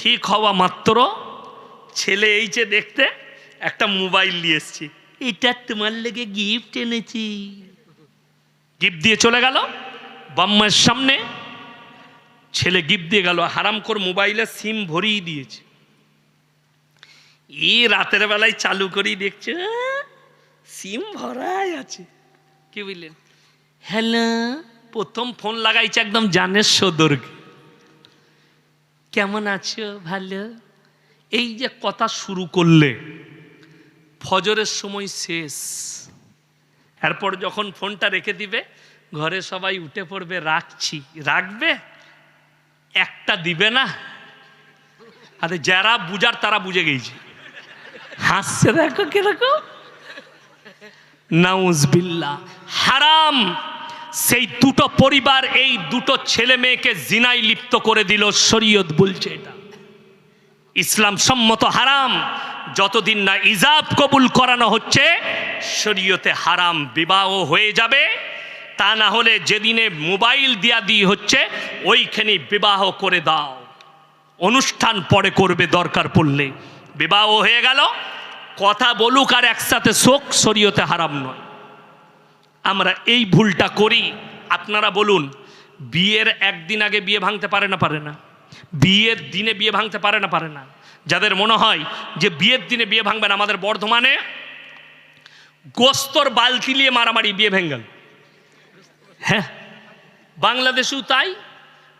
ঠিক হওয়া মাত্র ছেলে এই যে দেখতে একটা মোবাইল নিয়ে এসছি। এটা তোমার লেগে গিফট এনেছি। গিফট দিয়ে চলে গেল বাম্মার সামনে ছেলে গিফট দিয়ে গেল হারাম কর মোবাইলে সিম ভরিয়ে দিয়েছে। ই রাতের বেলায় চালু করেই দেখছে? সিম ভরাই আছে। কি বুঝলেন হ্যালো প্রথম ফোন লাগাইছে একদম জানের সদর্গে। কেমন আছো? ভালো? এই যে কথা শুরু করলে, ফজরের সময় শেষ। এরপর যখন ফোনটা রেখে দিবে, ঘরে সবাই উঠে পড়বে, রাখছি। রাখবে? একটা দিবে না। আরে যারা বুঝার তারা বুঝে গেছে। হাসছে দেখো কীরকম? নাউজবিল্লা হারাম। সেই দুটো পরিবার এই দুটো ছেলে মেয়েকে জিনাই লিপ্ত করে দিল। শরীয়ত বলছে এটা। ইসলাম সম্মত হারাম। যতদিন না ইজাব কবুল করানো হচ্ছে, শরীয়তে হারাম বিবাহ হয়ে যাবে। তা না হলে যেদিনে মোবাইল দিয়া দিয়ে হচ্ছে, ওইখানে বিবাহ করে দাও। অনুষ্ঠান পরে করবে দরকার পড়লে। বিবাহ হয়ে গেল। কথা বলুক আর একসাথে শোক, শরীয়তে হারাম নয়। আমরা এই ভুলটা করি। আপনারা বলুন, বিয়ের একদিন আগে বিয়ে ভাঙতে পারে না পারে না? বিয়ের দিনে বিয়ে ভাঙতে পারে না পারে না? যাদের মনে হয় যে বিয়ের দিনে বিয়ে ভাঙবেন আমাদের বর্ধমানে গোস্তর বালতি নিয়ে মারামারি বিয়ে ভেঙ্গেল হ্যাঁ বাংলাদেশেও তাই।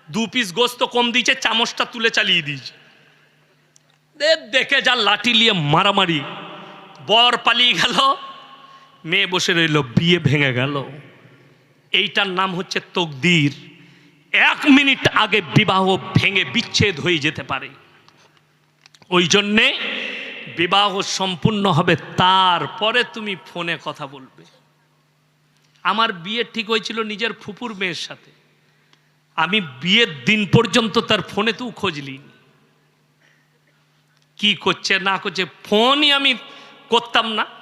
দু পিস গোস্ত কম দিয়েছে, চামচটা তুলে চালিয়ে দিয়েছে। দেখে যা লাঠি নিয়ে মারামারি। বর পালিয়ে গেল মেয়ে বসে রইল, বিয়ে ভেঙে গেল। এইটার নাম হচ্ছে তকদির। এক মিনিট আগে বিবাহ ভেঙে বিচ্ছেদ হয়ে যেতে পারে। ওই জন্যে বিবাহ সম্পূর্ণ হবে তারপরে তুমি ফোনে কথা বলবে। আমার বিয়ে ঠিক হয়েছিল নিজের ফুপুর মেয়ের সাথে। আমি বিয়ের দিন পর্যন্ত তার ফোনে তুই খোঁজলি কি করছে, না করছে, ফোনই আমি করতাম না।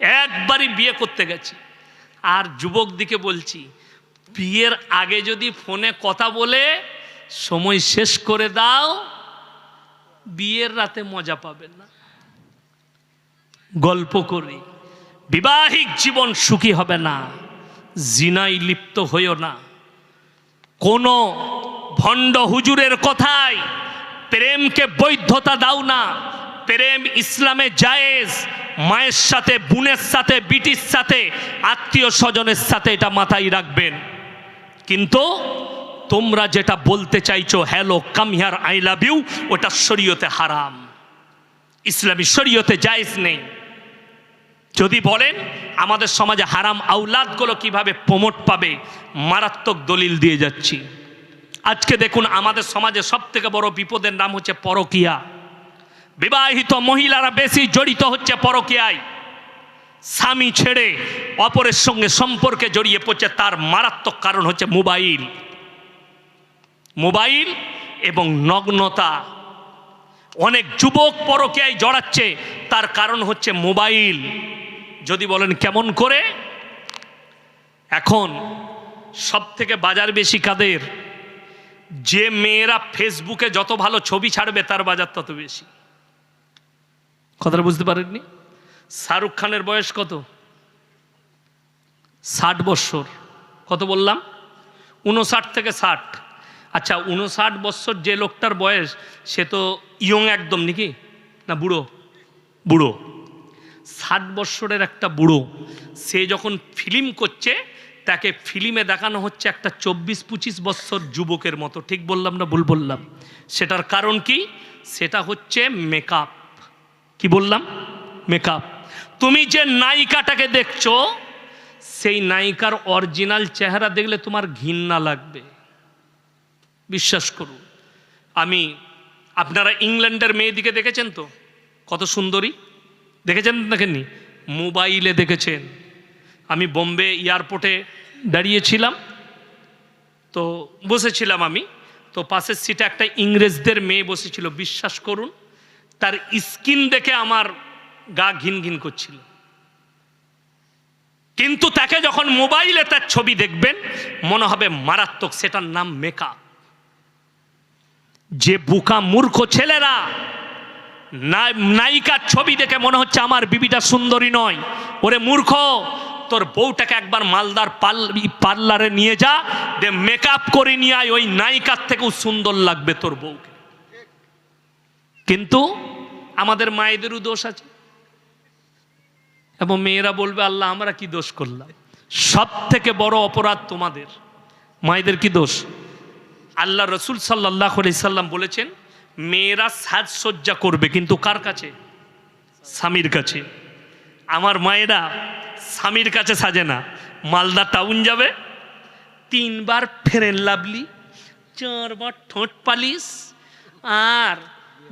একবারই বিয়ে করতে গেছি। আর যুবক দিকে বলছি, বিয়ের আগে যদি ফোনে কথা বলে, সময় শেষ করে দাও, বিয়ের রাতে মজা পাবেন না। গল্প করি, বিবাহিক জীবন সুখী হবে না, জিনাই লিপ্ত হইও না। কোনো ভণ্ড হুজুরের কথায় প্রেমকে বৈধতা দাও না, প্রেম ইসলামে জায়েজ মায়ের সাথে, বোনের সাথে, বিটির সাথে, আত্মীয় স্বজনের সাথে এটা মাথায় রাখবেন। কিন্তু তোমরা যেটা বলতে চাইছো hello come here I love you ওটা শরীয়তে হারাম। ইসলামী শরীয়তে জায়েজ নেই। যদি বলেন, আমাদের সমাজে হারাম আউলাদগুলো কীভাবে প্রমোট পাবে? মারাত্মক দলিল দিয়ে যাচ্ছি। আজকে দেখুন, আমাদের সমাজে সব থেকে বড় বিপদের নাম হচ্ছে পরকিয়া। বিবাহিত মহিলারা বেশি জড়িত হচ্ছে পরকিয়ায়। স্বামী ছেড়ে অপরের সঙ্গে সম্পর্কে জড়িয়ে পড়ছে, তার মারাত্মক কারণ হচ্ছে মোবাইল। মোবাইল এবং নগ্নতা। অনেক যুবক পরকীয়ায় জড়াচ্ছে, তার কারণ হচ্ছে মোবাইল। যদি বলেন কেমন করে? এখন সব থেকে বাজার বেশি কাদের? যে মেয়েরা ফেসবুকে যত ভালো ছবি ছাড়বে, তার বাজার তত বেশি। কথাটা বুঝতে পারেননি? শাহরুখ খানের বয়স কত? ষাট বৎসর কত বললাম? উনষাট থেকে ষাট। আচ্ছা উনষাট বৎসর যে লোকটার বয়স, সে তো ইয়ং একদম নাকি? না বুড়ো? বুড়ো। ষাট বৎসরের একটা বুড়ো, সে যখন ফিল্ম করছে, তাকে ফিল্মে দেখানো হচ্ছে একটা চব্বিশ পঁচিশ বৎসর যুবকের মতো। ঠিক বললাম না ভুল বললাম? সেটার কারণ কি? সেটা হচ্ছে মেকআপ কি বললাম? মেকআপ তুমি যে নায়িকাটাকে দেখছ, সেই নায়িকার অরিজিনাল চেহারা দেখলে তোমার ঘৃণা লাগবে। বিশ্বাস করুন। আমি, আপনারা ইংল্যান্ডের মেয়েদিকে দেখেছেন তো? কত সুন্দরী। দেখেছেন দেখেননি? মোবাইলে দেখেছেন। আমি বোম্বে এয়ারপোর্টে দাঁড়িয়েছিলাম। তো বসেছিলাম আমি। তো পাশের সিটে একটা ইংরেজদের মেয়ে বসেছিল। বিশ্বাস করুন তার স্কিন দেখে আমার গা ঘিন ঘিন করছিল। কিন্তু তাকে যখন মোবাইলে তার ছবি দেখবেন, মনে হবে মারাত্মক, সেটার নাম মেকআপ যে বুকা মূর্খ ছেলেরা নায়িকার ছবি দেখে মনে হচ্ছে আমার বিবিটা সুন্দরী নয়। ওরে মূর্খ, তোর বউটাকে একবার মালদার পার্লারে নিয়ে যা, দে মেকআপ করে নিয়ে আয়, ওই নায়িকার থেকেও সুন্দর লাগবে তোর বউকে। কিন্তু আমাদের মায়েদেরও দোষ আছে। এবং মেয়েরা বলবে, আল্লাহ, আমরা কি দোষ করলাম? সব থেকে বড় অপরাধ তোমাদের। মায়েদের কি দোষ? আল্লাহ রসুল সাল্লাহ সাল্লাম বলেছেন, মেয়েরা সাজসজ্জা করবে, কিন্তু কার কাছে? স্বামীর কাছে। আমার মায়েরা স্বামীর কাছে সাজে না। মালদা টাউন যাবে, তিনবার ফেরেন লাভলি, চারবার ঠোঁট পালিশ, আর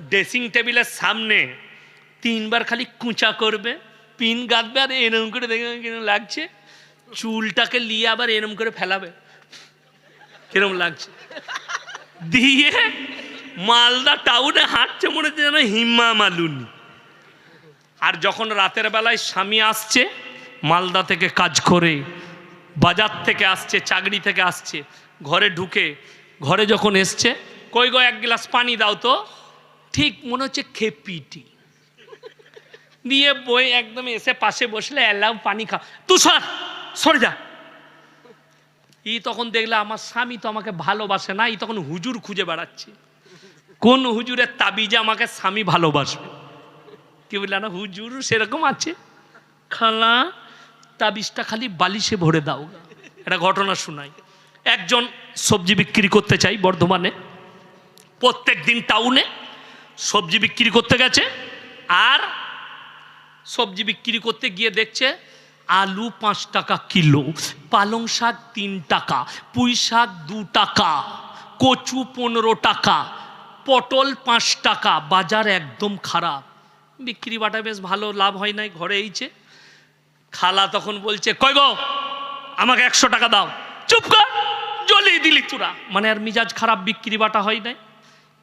ড্রেসিং টেবিলের সামনে তিনবার খালি কুঁচা করবে, পিন গাঁদবে আর এরম করে দেখে কিরম লাগছে। চুলটাকে নিয়ে আবার এরম করে ফেলাবে। কিরম লাগছে। দিয়ে মালদা টাউনে হাঁটছে মনে হচ্ছে যেন হিম্মা মালুনি। আর যখন রাতের বেলায় স্বামী আসছে, মালদা থেকে কাজ করে, বাজার থেকে আসছে, চাকরি থেকে আসছে, ঘরে ঢুকে, ঘরে যখন এসছে, কই গো, এক গ্লাস পানি দাও তো। ঠিক মনে হচ্ছে খেপিটি দিয়ে বই একদম এসে পাশে বসলে এলাম পানি খা। তুই সর, সরে যা। ই তখন দেখলে, আমার স্বামী তো আমাকে ভালোবাসে না। ই তখন হুজুর খুঁজে বেড়াচ্ছে। কোন হুজুরের তাবিজে আমাকে স্বামী ভালোবাসবে? কি বললে, না, হুজুর সেরকম আছে। খালা, তাবিজটা খালি বালিশে ভরে দাও একটা ঘটনা শোনাই। একজন সবজি বিক্রি করতে চাই বর্ধমানে। প্রত্যেক দিন টাউনে সবজি বিক্রি করতে গেছে, আর সবজি বিক্রি করতে গিয়ে দেখছে আলু পাঁচ টাকা কিলো, পালং শাক তিন টাকা, পুঁই শাক দু টাকা, কচু পনেরো টাকা, পটল পাঁচ টাকা, বাজার একদম খারাপ। বিক্রি বাটা বেশ ভালো, লাভ হয় নাই, ঘরে এইছে। খালা তখন বলছে, কই গো, আমাকে একশো টাকা দাও, চুপ কর, জ্বলিয়ে দিলি তোরা। মানে আর মিজাজ খারাপ, বিক্রি বাটা হয় নাই।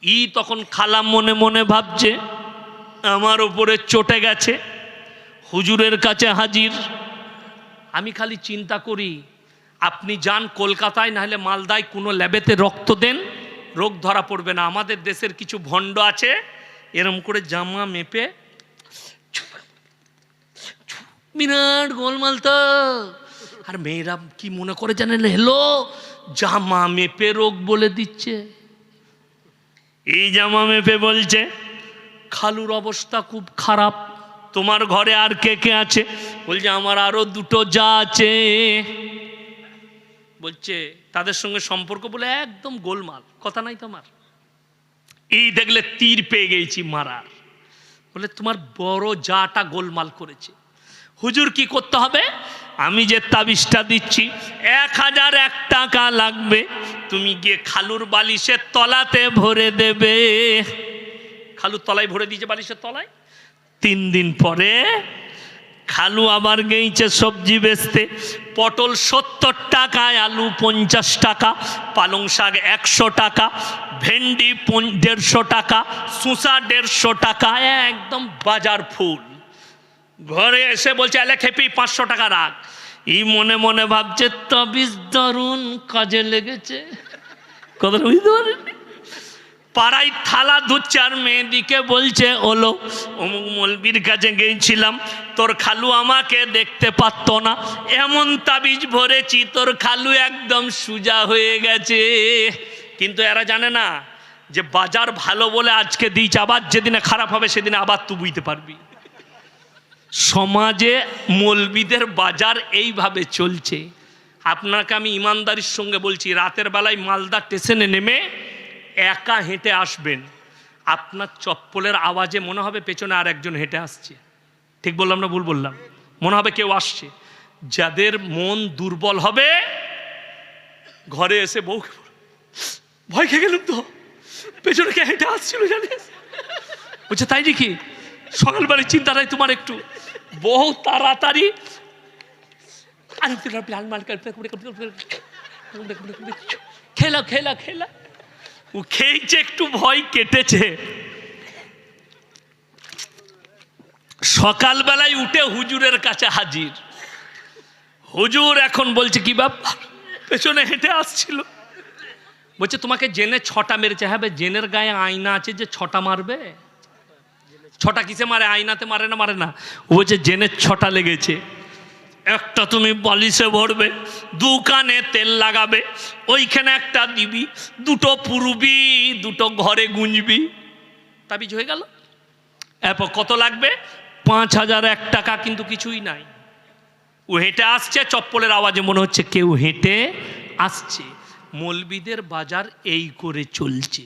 ই তখন খালা মনে মনে ভাবছে, আমার ওপরে চটে গেছে, হুজুরের কাছে হাজির। আমি খালি চিন্তা করি, আপনি যান কলকাতায়, নাহলে মালদায় কোনো ল্যাবেতে রক্ত দেন, রোগ ধরা পড়বে না। আমাদের দেশের কিছু ভণ্ড আছে, এরম করে জামা মেপে বিরাট গোলমাল তো আর মেয়েরা কি মনে করে জানেন? হেলো জামা মেপে রোগ বলে দিচ্ছে। এই জামা মেপে বলছে খালুর অবস্থা খুব খারাপ। তোমার ঘরে আর কে কে আছে? বলছে আমার আরও দুটো যা আছে। বলছে তাদের সঙ্গে সম্পর্ক বলে একদম গোলমাল। কথা নাই তোমার? এই দেখলে তীর পেয়ে গেছি মারার। বলে তোমার বড় যাটা গোলমাল করেছে। হুজুর কি করতে হবে? আমি যে তাবিজটা দিচ্ছি, এক হাজার এক টাকা লাগবে। তুমি গিয়ে খালুর বালিশের তলাতে ভরে দেবে। খালুর তলায় ভরে দিয়েছে বালিশের তলায়? তিন দিন পরে খালু আবার গেইছে সবজি বেচতে। পটল সত্তর টাকায়, আলু পঞ্চাশ টাকা, পালং শাক একশো টাকা, ভেন্ডি দেড়শো টাকা, শসা দেড়শো টাকা, একদম বাজার ফুল। ঘরে এসে বলছে এলে খেপি, পাঁচশো টাকা রাখ। ই মনে মনে ভাবছে, তবিজ দারুণ, কাজে লেগেছে। বুঝতে পাড়ায় থালা ধুচ্ছে আর মেয়েদিকে বলছে, ওলো, অমুক মলবির কাছে গিয়েছিলাম তোর খালু আমাকে দেখতে পারতো না। এমন তাবিজ ভরেছি, তোর খালু একদম সুজা হয়ে গেছে। কিন্তু এরা জানে না যে বাজার ভালো বলে আজকে দিয়েছে, আবার যেদিনে খারাপ হবে, সেদিনে আবার তুই বুঝতে পারবি। সমাজে মলবিদের বাজার এইভাবে চলছে। আপনাকে আমি ইমানদারির সঙ্গে বলছি, রাতের বেলায় মালদা স্টেশনে নেমে একা হেঁটে আসবেন। আপনার চপ্পলের আওয়াজে মনে হবে পেছনে আর একজন হেঁটে আসছে। ঠিক বললাম না ভুল বললাম? মনে হবে কেউ আসছে। যাদের মন দুর্বল হবে, ঘরে এসে বউ ভয় খেয়ে গেলাম তো। পেছনে কে হেঁটে আসছিল জানিস? বলছে, তাই নাকি? সকালবেলায় চিন্তা নাই তোমার একটু বহু তাড়াতাড়ি খেলা খেলা খেলা ও খেয়েছে একটু ভয় কেটেছে সকালবেলায় উঠে হুজুরের কাছে হাজির হুজুর এখন বলছে কি ব্যাপার পেছনে হেঁটে আসছিল বলছে তোমাকে জেনে ছটা মেরেছে হ্যাঁ জেনের গায়ে আয়না আছে যে ছটা মারবে ছটা কিসে মারে? আয়নাতে মারে না মারে না? ও বলছে জেনের ছটা লেগেছে। একটা তুমি বালিশে ভরবে দু কানে তেল লাগাবে, ওইখানে একটা দিবি, দুটো পুরবি, দুটো ঘরে গুঁজবি। তাবিজ হয়ে গেল। এরপর কত লাগবে? পাঁচ হাজার, এক টাকা কিন্তু কিছুই নাই। ও হেঁটে আসছে, চপ্পলের আওয়াজে মনে হচ্ছে কেউ হেঁটে আসছে। মলবিদের বাজার এই করে চলছে।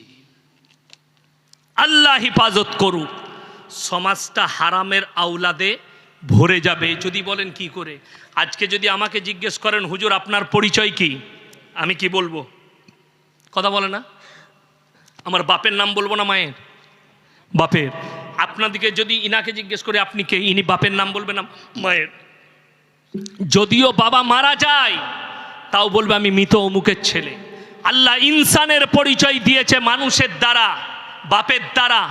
আল্লাহ হিফাজত করুক। সমাজটা হারামের আওলাদে ভরে যাবে। যদি বলেন কি করে? আজকে যদি আমাকে জিজ্ঞেস করেন, হুজুর, আপনার পরিচয় কি? আমি কি বলব? কথা বলে না? আমার বাপের নাম বলব না মায়ের? বাপের। আপনাদিকে যদি ইনাকে জিজ্ঞেস করে, আপনি কে? ইনি বাপের নাম বলবেন না মায়ের। যদিও বাবা মারা যায়, তাও বলবে, আমি মৃত অমুকের ছেলে। আল্লাহ ইনসানের পরিচয় দিয়েছে মানুষের দ্বারা। বাপের দ্বারা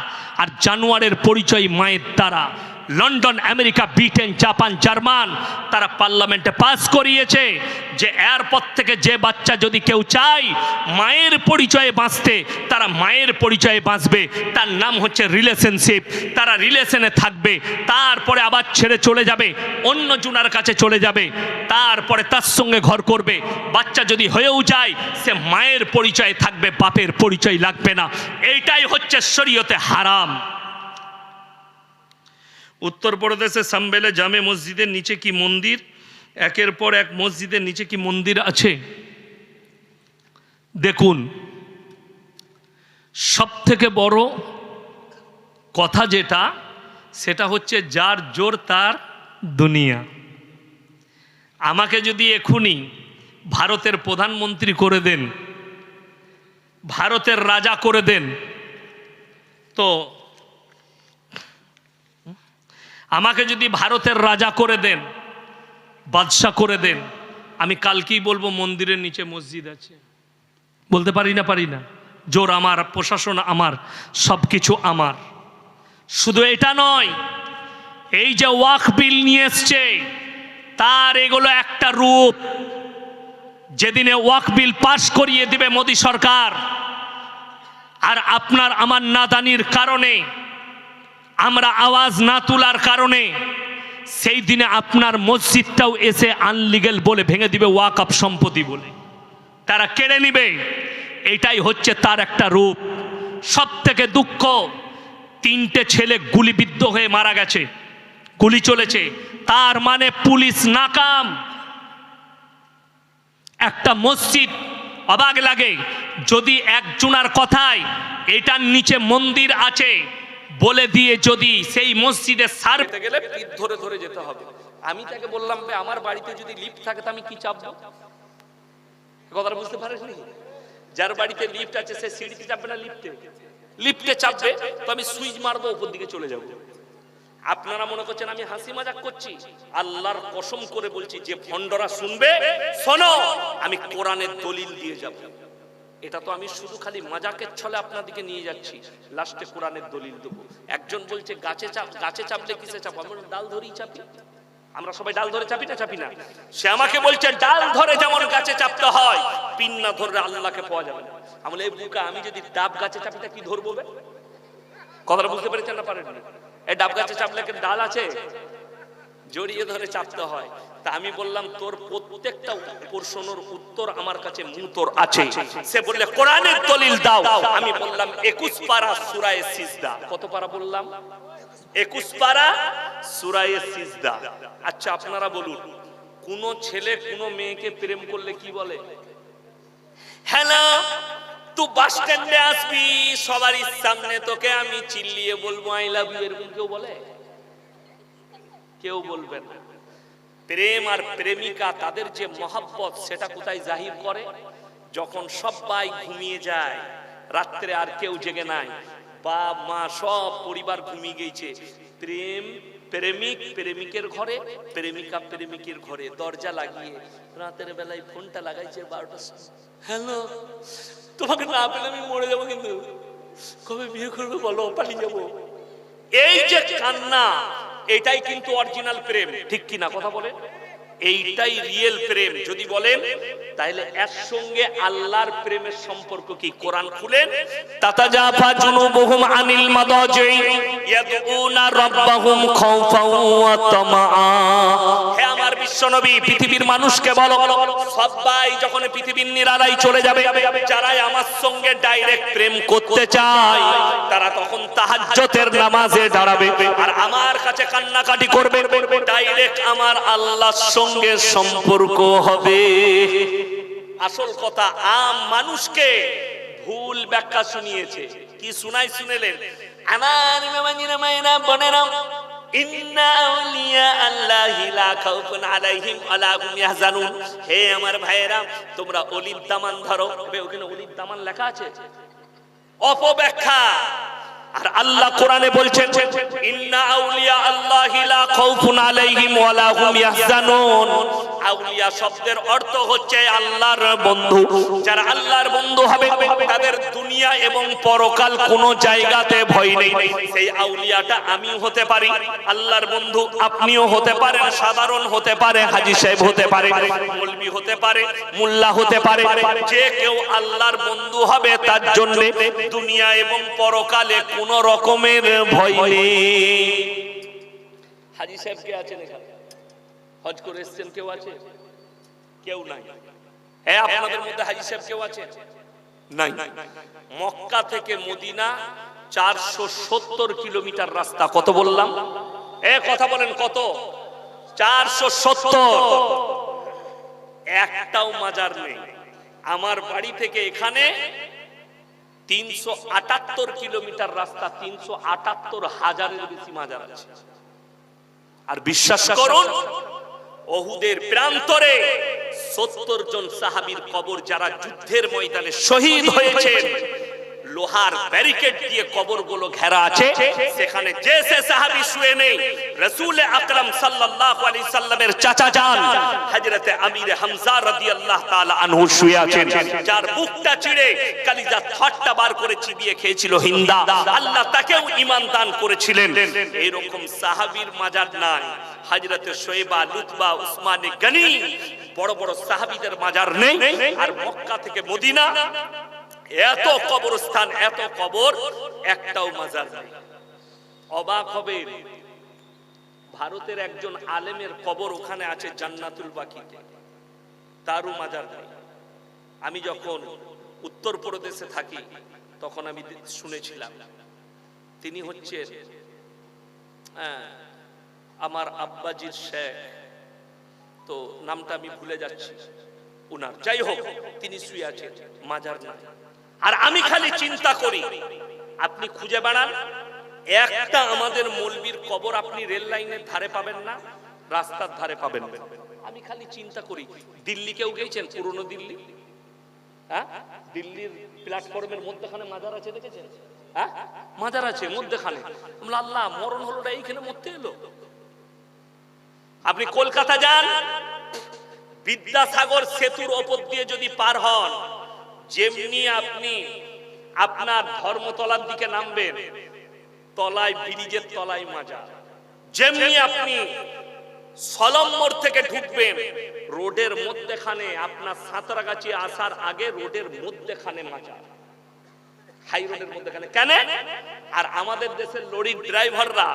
আর জানোয়ারের পরিচয় মায়ের দ্বারা। London, America, Britain, Japan, German, তারা পার্লামেন্টে পাস করিয়েছে যে এরপর থেকে যে বাচ্চা যদি কেউ চায়, মায়ের পরিচয়ে বাঁচতে, তারা মায়ের পরিচয়ে বাঁচবে। তার নাম হচ্ছে রিলেশনশিপ তারা রিলেশনে থাকবে। তারপরে আবার ছেড়ে চলে যাবে, অন্য জুনার কাছে চলে যাবে। তারপরে তার সঙ্গে ঘর করবে। বাচ্চা যদি হয়েও যায়, সে মায়ের পরিচয়ে থাকবে, বাপের পরিচয় লাগবে না। এইটাই হচ্ছে শরীয়তে হারাম। উত্তরপ্রদেশে সাম্বেলে জামে মসজিদের নিচে কি মন্দির? একের পর এক মসজিদের নিচে কি মন্দির আছে? দেখুন সব থেকে বড় কথা যেটা, সেটা হচ্ছে যার জোর তার দুনিয়া। আমাকে যদি এখুনি ভারতের প্রধানমন্ত্রী করে দেন, ভারতের রাজা করে দেন, তো আমাকে যদি ভারতের রাজা করে দেন, বাদশাহ করে দেন, আমি কালকেই বলব মন্দিরের নিচে মসজিদ আছে। বলতে পারি না পারি না। জোর আমার, প্রশাসন আমার সব কিছু আমার। শুধু এটা নয়, এই যে ওয়াক বিল নিয়ে এসছে, তার এগুলো একটা রূপ। যেদিনে ওয়াক বিল পাশ করিয়ে দিবে মোদী সরকার, আর আপনার আমার নাদানির কারণে আমরা আওয়াজ না তোলার কারণে সেই দিনে আপনার মসজিদটাও এসে আনলিগেল বলে ভেঙে দিবে ওয়াক আপ সম্পত্তি বলে। তারা কেড়ে নিবে। এটাই হচ্ছে তার একটা রূপ। সব থেকে দুঃখ, তিনটে ছেলে গুলিবিদ্ধ হয়ে মারা গেছে, গুলি চলেছে। তার মানে পুলিশ নাকাম। একটা মসজিদ অবাক লাগে। যদি একজনার কথায়, এটার নিচে মন্দির আছে বলে দিয়ে যদি সেই মসজিদে সার যেতে গেলে পিঠ ধরে ধরে যেতে হবে। আমি তাকে বললাম যে আমার বাড়িতে যদি লিফট থাকে, তো আমি কি চাপবো? কথাটা বুঝতে পারেননি? যার বাড়িতে লিফট আছে, সে সিঁড়িতে চাপবে না লিফটে? লিফটে চাপবে, তো আমি সুইচ মারবো উপর দিকে চলে যাব। আপনারা মনে করছেন আমি হাসি মজাক করছি? আল্লাহর কসম করে বলছি, যে ভণ্ডরা শুনবে, শোনো, আমি কোরআনের দলিল দিয়ে যাব। এটা তো আমি শুধু খালি মাজাকের ছলে আপনাদিকে নিয়ে যাচ্ছি। লাস্টে কোরআনের দলিল দেবো। একজন বলছে গাছে চাপ গাছে চাপলে কিসে চাপ আমি ডাল ধরেই চাপি। আমরা সবাই ডাল ধরে চাপি না চাপি না? সে আমাকে বলছে ডাল ধরে যেমন গাছে চাপতে হয় পিন না ধরলে আল্লাহকে পাওয়া যাবে না। আমি বলি, এই বুকা আমি যদি ডাব গাছে চাপি তা কি ধরবো কথাটা বুঝতে পেরেছেন না পারেন এই ডাব গাছে চাপলে ডাল আছে? জড়িয়ে ধরে চাপতে হয়। তা আমি বললাম, তোর প্রত্যেকটা প্রশ্নের উত্তর আমার কাছে মুতর আছে। সে বললে, কোরআনের দলিল দাও। আমি বললাম, একুশ পারা সুরায় সিজদা। কত পারা বললাম? একুশ পারা সুরায় সিজদা। আচ্ছা আপনারা বলুন, কোন ছেলে, কোন মেয়েকে প্রেম করলে কি বলে? হ্যালো, তুই বাস স্ট্যান্ডে আসবি, সবারই সামনে তোকে আমি চিল্লিয়ে বলব, আই লাভ ইউ, এরকম কেউ বলে? কেউ বলবে না। প্রেম আর প্রেমিকা তাদের যে মহাব্বত, সেটা কোথায় জাহির করে? যখন সবাই ঘুমিয়ে যায়, রাত্রে আর কেউ জেগে নাই, বাপ, মা, সব পরিবার ঘুমিয়ে গেছে প্রেম, প্রেমিক, প্রেমিকের ঘরে, প্রেমিকা, প্রেমিকের ঘরে। দরজা লাগিয়ে রাতের বেলায় ফোনটা লাগাইছে বারোটা হ্যালো, তোমাকে না পেলে আমি মরে যাব কিন্তু। কবে বিয়ে করবে বলো, পালিয়ে যাব? এই যে কান্না এটাই কিন্তু অরিজিনাল প্রেম। ঠিক কিনা কথা বলে এইটাই রিয়েল প্রেম। যদি বলেন তাহলে এর সঙ্গে আল্লাহর প্রেমের সম্পর্ক কি? কোরআন খুলেন? তাতা তাতাজাফা জুনুবুহুম আনিল মাদাজি ইয়াদউনা রাব্বাহুম খাওফাও ওয়া তামাআ। হে আমার বিশ্বনবী পৃথিবীর মানুষকে বলো সবাই যখন পৃথিবীর নিরালাই চলে যাবে যারাই আমার সঙ্গে ডাইরেক্ট প্রেম করতে চায় তারা তখন তাহাজ্জতের নামাজে দাঁড়াবে। আর আমার কাছে কান্নাকাটি করবে ডাইরেক্ট আমার আল্লাহর সঙ্গে সম্পর্ক হবে। আসল কথা, আম মানুষকে ভুল ব্যাখ্যা শুনিয়েছে। কি শুনাই শুনেলেন? আমার মামাজিরা মায়েরা বোনেরা, ইন্না আল্লাহি লা খাউফুন আলাইহিম ওয়ালা হুম ইয়াহজানুন। হে আমার তোমরা দামান দামান লেখা আছে। অপব্যাখ্যা। আর আল্লাহ কোরআনে বলছেন ইন্না আউলিয়া আল্লাহি লা খাউফুন আলাইহিম ওয়ালা হুম ইয়াহজানুন। আউলিয়া শব্দের অর্থ হচ্ছে আল্লাহর বন্ধু। যারা আল্লাহর বন্ধু হবে, তাদের দুনিয়া এবং পরকাল কোনো জায়গাতে ভয় নেই। সেই আউলিয়াটা আমিও হতে পারি, আল্লাহর বন্ধু আপনিও হতে পারেন, সাধারণ হতে পারে, হাজি সাহেব হতে পারে, মৌলবি হতে পারে, মোল্লা হতে পারে, যে কেউ আল্লাহর বন্ধু হবে, তার জন্য দুনিয়া এবং পরকালে কোনো রকমের ভয় নেই। হাজি সাহেব কে আছেন এখানে? হজ করে এসছেন কেউ আছে? কেউ নাই। হ্যাঁ আপনাদের মধ্যে হাজি সাহেব কেউ আছে? নাই। মক্কা থেকে মদিনা চারশো সত্তর কিলোমিটার রাস্তা। কত বললাম? এ কথা বলেন কত? চারশো সত্তর। একটাও মাজার নেই। আমার বাড়ি থেকে এখানে তিনশো আটাত্তর কিলোমিটার রাস্তা তিনশো আটাত্তর হাজারের বেশি মাজার আছে। আর বিশ্বাস করুন অহুদের প্রান্তরে সত্তর জন সাহাবির কবর যারা যুদ্ধের ময়দানে শহীদ হয়েছেন লোহার ব্যারিকেড দিয়ে কবরগুলো ঘেরা আছে। সেখানে যে সে সাহাবী শুয়ে নেই, রাসূল আকরাম সাল্লাল্লাহু আলাইহি সাল্লামের চাচা যান, হযরতে আমির হামজা রাদিয়াল্লাহু তাআলা আনহু শুয়ে আছেন। যার বুকটা চিড়ে কালিজা ঠাট্টা বার করে চিবিয়ে খেয়েছিল হিন্দা। আল্লাহ তাকেও ঈমান দান করেছিলেন। এরকম সাহাবীর মাজার নাই। হযরতে শোয়েবা, লুতবা, উসমানে গনি বড় বড় সাহাবীদের মাজার নেই। আর মক্কা থেকে মদিনা এত কবরস্থান এত কবর একটাও মাজার নেই। অবাক হবে। ভারতের একজন আলেমের কবর ওখানে আছে জান্নাতুল বাকিতে তারও মাজার নেই। আমি যখন উত্তরপ্রদেশে থাকি তখন আমি শুনেছিলাম তিনি হচ্ছেন হ্যাঁ, আমার আব্বাজির শেখ। তো নামটা আমি ভুলে যাচ্ছি। উনার। যাই হোক তিনি শুয়ে আছেন মাজার না আর আমি খালি চিন্তা করি। আপনি খুঁজে বেড়ান। একটা আমাদের মলবির কবর আপনি রেল লাইনের ধারে পাবেন না, রাস্তার ধারে পাবেন। না। আমি খালি চিন্তা করি, দিল্লি কেউ গেছেন? পুরনো দিল্লি? হ্যাঁ? দিল্লির প্ল্যাটফর্মের মধ্যখানে মাজার আছে, দেখেছেন? হ্যাঁ? মাজার আছে, মধ্যখানে। আল্লাহ, মরণ হলোটা এইখানে মরতে এলো। আপনি কলকাতা যান। বিদ্যাসাগর সেতুর ওপর দিয়ে যদি পার হন যেমনি আপনি আপনার ধর্মতলার দিকে নামবেন, তলায় ব্রিজের তলায় মাজা যেমনি আপনি সলম্বর থেকে ঢুকবেন, রোডের মধ্যেখানে আপনার সাঁতরাগাছি আসার আগে রোডের মধ্যেখানে মাজা হাই রোডের মধ্যেখানে। কেন? আর আমাদের দেশের লরির ড্রাইভাররা,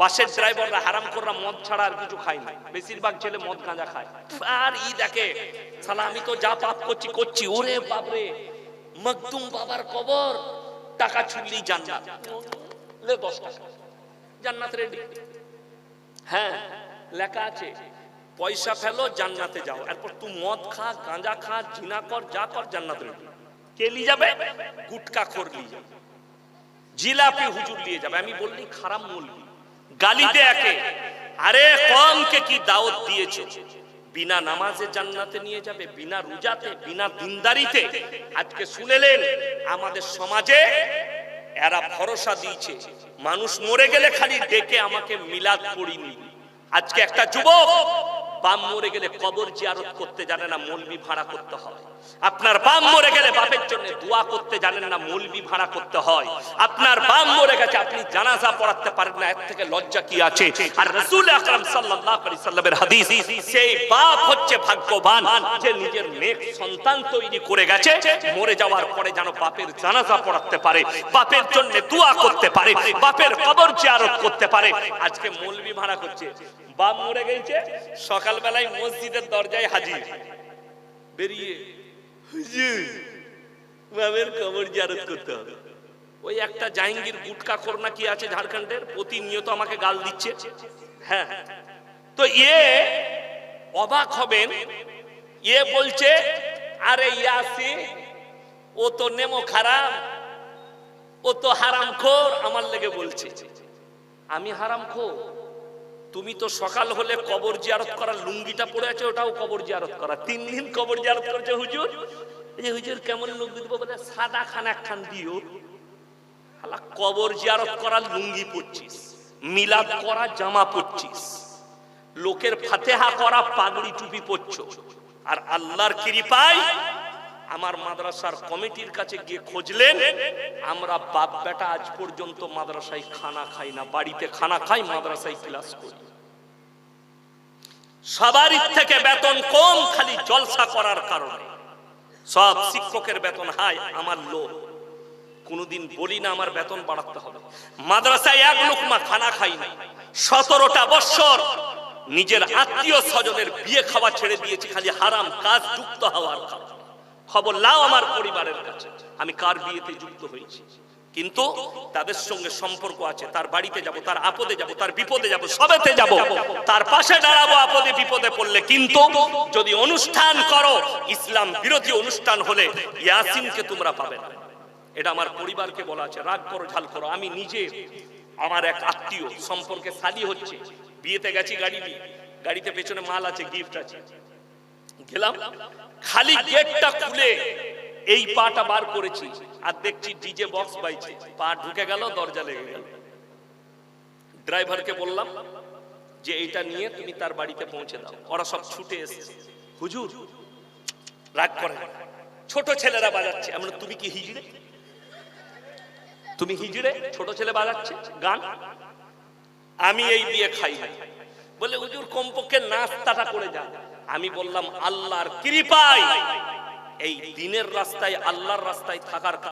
বাসের ড্রাইভাররা হারাম করা মদ ছাড়া আর কিছু খায় না। বেশিরভাগ ছেলে মদ গাঁজা খায়। আর ই দেখে, শালা আমি তো যা পাপ করছি করছি। ওরে বাপরে মকদুম বাবার কবর, টাকা ছুড়লি জান্নাত। লে দশ টাকা। জান্নাত রেডি হ্যাঁ লেখা আছে, পয়সা ফেলো, জান্নাতে যাও। এরপর তুই মদ খা, গাঁজা খা, জিনা কর, যা কর, জান্নাত রেডি কে নিয়ে যাবে? গুটকা খোর নিয়ে যাবে। জিলাপি হুজুর যাবে। আমি বললি, খারাপ গালি আরে, কমকে কি দাওয়াত দিয়েছে? বিনা নামাজে জান্নাতে নিয়ে যাবে, বিনা রোজাতে, বিনা দিনদারিতে। আজকে শুনেলেন, আমাদের সমাজে এরা ভরসা দিয়েছে। মানুষ মরে গেলে খালি ডেকে আমাকে মিলাদ পড়িনি আজকে একটা যুবক বাম মরে গেলে কবর জিয়ারত করতে জানে না, মলবি ভাড়া করতে হয়। আপনার বাম মরে গেলে বাপের জন্য দোয়া করতে জানেন না, মলবি ভাড়া করতে হয়। আপনার বাম মরে গেছে, আপনি জানাজা পড়াতে পারেন না, এর থেকে লজ্জা কি আছে? আর রাসূল আকরাম সাল্লাল্লাহু আলাইহি সাল্লামের হাদিস, সেই বাপ হচ্ছে ভাগ্যবান যে নিজের নেক সন্তান তৈরি করে গেছে, মরে যাওয়ার পরে যেন বাপের জানাজা পড়াতে পারে, বাপের জন্য দোয়া করতে পারে, বাপের কবর জিয়ারত করতে পারে। আজকে মলবি ভাড়া করছে। বাপ মরে গেছে, সকালবেলায় মসজিদের দরজায় হাজির। বেরিয়ে বাবের কবর জিয়ারত করতে হবে। ওই একটা জাহাঙ্গীর গুটকা করোনা কি আছে ঝাড়খণ্ডের? প্রতিনিয়ত আমাকে গাল দিচ্ছে। হ্যাঁ। তো এ অবাক হবেন, এ বলছে, আরে ইয়াসি, ও তো নেমো খারাপ, ও তো হারাম খোর, আমার লেগে বলছে। আমি হারাম খোর? তুমি তো সকাল হলে কবর জিয়ারত করার লুঙ্গিটা পড়ে আছে, ওটাও কবর জিয়ারত করা। তিন দিন কবর জিয়ারত করেছে হুজুর। এই যে হুজুর কেমন লুঙ্গি দিব বলে সাদা খান একখান দিও। হালা, কবর জিয়ারত করার লুঙ্গি পরছিস, মিলাদ করা জামা পরছিস, লোকের ফাতেহা করা পাগড়ি টুপি পরছ, আর আল্লাহর কৃপায় আমার মাদ্রাসার কমিটির কাছে গিয়ে খুঁজলেন, আমরা বাপ বেটা আজ পর্যন্ত মাদ্রাসায় খানা খাই না, বাড়িতে খানা খাই, মাদ্রাসায় ক্লাস করি। সবারই থেকে বেতন কম, খালি জলসা করার কারণে। সব শিক্ষকের বেতন হাই আমার লোক কোনোদিন বলি না, আমার বেতন বাড়াতে হবে। মাদ্রাসায় এক লোকমা খানা খাই না। সতেরোটা বৎসর নিজের আত্মীয় স্বজনের বিয়ে খাওয়া ছেড়ে দিয়েছি, খালি হারাম কাজ যুক্ত হওয়ার কারণে। খবর লাও আমার পরিবারের কাছে। আমি কার বিয়েতে যুক্ত হয়েছি? কিন্তু তাদের সঙ্গে সম্পর্ক আছে, তার বাড়িতে যাব, তার আপদে যাব, তার বিপদে যাব, সবেতে যাব। তার পাশে দাঁড়াবো আপদে বিপদে পড়লে। কিন্তু যদি অনুষ্ঠান করো, ইসলাম বিরোধী অনুষ্ঠান হলে ইয়াসিনকে তোমরা পাবে না। এটা আমার পরিবারকে বলা আছে। রাগ করো, ঝাল করো। আমি নিজে, আমার এক আত্মীয় সম্পর্কে সালি হচ্ছে। বিয়েতে গেছি গাড়ি নিয়ে। গাড়িতে পেছনে মাল আছে গিফট আছে। গেলাম, খালি গেটটা খুলে এই পাটা বার করেছি। আর দেখছি ডিজে বক্স বাইছে। পা ঢুকে গেল, দরজা লেগে গেল। ড্রাইভারকে বললাম যে, এইটা নিয়ে তুমি তার বাড়িতে পৌঁছে দাও। ওরা সব ছুটে এসেছে। হুজুর, রাগ করে ছোট ছেলেরা বাজাচ্ছে। আমরা তুমি কি হিজড়ে? তুমি হিজড়ে? ছোট ছেলে বাজাচ্ছে? গান? আমি এই দিয়ে খাই। বলে, হুজুর, কমপক্ষে নাস্তাটা করে যা আমি বললাম আল্লাহর কৃপায়। এই দিনের রাস্তায় আল্লাহর রাস্তায় থাকার